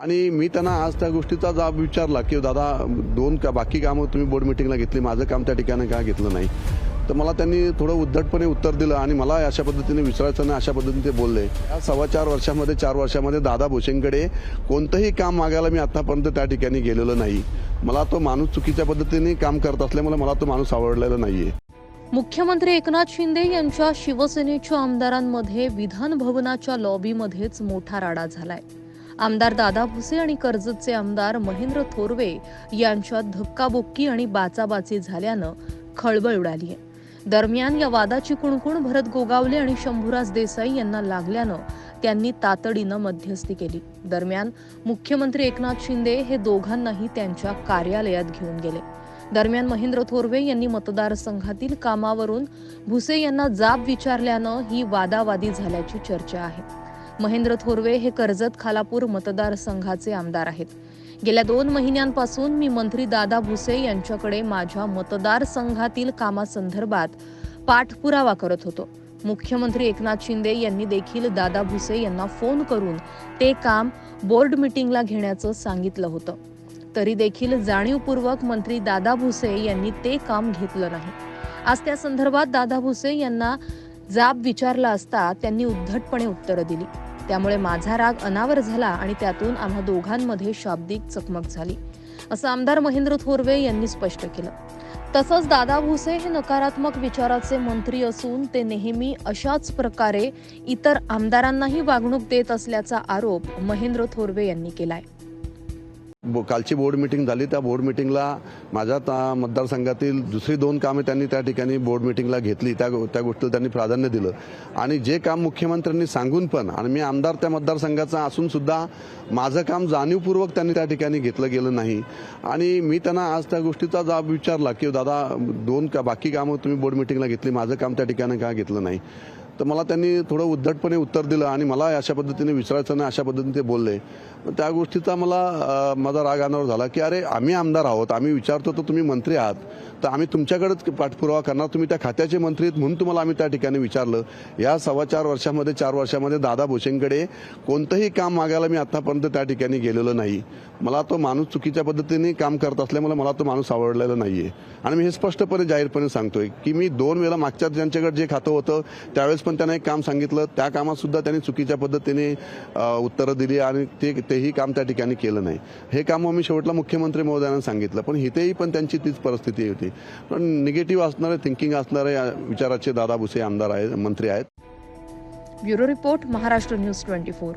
आणि मी त्यांना आज त्या गोष्टीचा जाब विचारला की दादा दोन का बाकी कामं तुम्ही बोर्ड मिटिंगला घेतली माझं काम त्या ठिकाणी का घेतलं नाही? तर मला त्यांनी थोडं उद्धटपणे उत्तर दिलं आणि मला अशा पद्धतीने विचारायचं नाही अशा पद्धतीने ते बोलले. या सव्वा चार वर्षामध्ये चार वर्षामध्ये दादा भोसेंकडे कोणतंही काम मागायला मी आत्तापर्यंत त्या ठिकाणी गेलेलो नाही. मला तो माणूस चुकीच्या पद्धतीने काम करत असल्यामुळे मला तो माणूस आवडलेला नाहीये. मुख्यमंत्री एकनाथ शिंदे यांच्या शिवसेनेच्या आमदारांमध्ये विधान भवनाच्या लॉबीमध्येच मोठा राडा झालाय. आमदार दादा भुसे आणि कर्जतचे आमदार महेंद्र थोरवे यांच्यात धक्काबुक्की आणि बाचाबाची झाल्यानं खळबळ उडाली आहे. दरम्यान या वादाची कुणकुण भरत गोगावले आणि शंभूराज देसाई यांना लागल्यानं त्यांनी तातडीनं मध्यस्थी केली. दरम्यान मुख्यमंत्री एकनाथ शिंदे हे दोघांनाही त्यांच्या कार्यालयात घेऊन गेले. दरम्यान महेंद्र थोरवे यांनी मतदारसंघातील कामावरून भुसे यांना जाब विचारल्यानं ही वादावादी झाल्याची चर्चा आहे. महेंद्र थोरवे हे कर्जत खालापूर मतदारसंघाचे आमदार आहेत. गेल्या दोन महिन्यांपासून मी मंत्री दादा भुसे यांच्याकडे माझ्या मतदारसंघातील कामासंदर्भात पाठपुरावा करत होतो. मुख्यमंत्री एकनाथ शिंदे यांनी देखील दादा भुसे यांना फोन करून ते काम बोर्ड मिटिंगला घेण्याचं सांगितलं होतं. तरी देखील जाणीवपूर्वक मंत्री दादा भुसे यांनी ते काम घेतलं नाही. आज त्या संदर्भात दादा भुसे यांना जाब विचारला असता त्यांनी उद्धटपणे उत्तरं दिली. त्यामुळे माझा राग अनावर झाला आणि त्यातून आम्हा दोघांमध्ये शाब्दिक चकमक झाली. असं आमदार महेंद्र थोरवे यांनी स्पष्ट केलं. तसंच दादा भुसे हे नकारात्मक विचाराचे मंत्री असून ते नेहमी अशाच प्रकारे इतर आमदारांनाही वागणूक देत असल्याचा आरोप महेंद्र थोरवे यांनी केलाय. कालची बोर्ड मिटिंग झाली. त्या बोर्ड मिटिंगला माझ्या मतदारसंघातील दुसरी दोन कामे त्यांनी त्या ठिकाणी बोर्ड मिटिंगला घेतली. त्या गो- त्या गोष्टीला त्यांनी प्राधान्य दिलं. आणि जे काम मुख्यमंत्र्यांनी सांगून पण आणि मी आमदार त्या मतदारसंघाचा असून सुद्धा माझं काम जाणीवपूर्वक त्यांनी त्या ठिकाणी घेतलं गेलं नाही. आणि मी त्यांना आज त्या गोष्टीचा जाब विचारला की दादा दोन का बाकी कामं तुम्ही बोर्ड मिटिंगला घेतली माझं काम त्या ठिकाणी का घेतलं नाही? तर मला त्यांनी थोडं उद्धटपणे उत्तर दिलं आणि मला अशा पद्धतीने विचारायचं नाही अशा पद्धतीने ते बोलले. त्या गोष्टीचा मला माझा राग अनावर झाला की अरे आम्ही आमदार आहोत आम्ही विचारतो तर तुम्ही मंत्री आहात. तर आम्ही तुमच्याकडेच पाठपुरावा करणार तुम्ही त्या खात्याचे मंत्री आहेत म्हणून तुम्हाला आम्ही त्या ठिकाणी विचारलं. या सव्वा चार वर्षामध्ये चार वर्षामध्ये दादा भोसेंकडे कोणतंही काम मागायला मी आतापर्यंत त्या ठिकाणी गेलेलो नाही. मला तो माणूस चुकीच्या पद्धतीने काम करत असल्यामुळे मला तो माणूस आवडलेला नाहीये. आणि मी हे स्पष्टपणे जाहीरपणे सांगतोय की मी दोन वेळा मागच्या ज्यांच्याकडे जे खातं होतं त्यावेळेस पण त्यांना एक काम सांगितलं. त्या कामात सुद्धा त्यांनी चुकीच्या पद्धतीने उत्तरं दिली आणि ते तेही काम त्या ठिकाणी केलं नाही. हे काम मी शेवटला मुख्यमंत्री महोदयांना सांगितलं पण इथेही पण त्यांची तीच परिस्थिती होती. पण निगेटिव्ह असणारे थिंकिंग असणारे विचाराचे दादा भुसे आमदार आहेत मंत्री आहेत. Bureau report Maharashtra news twenty four.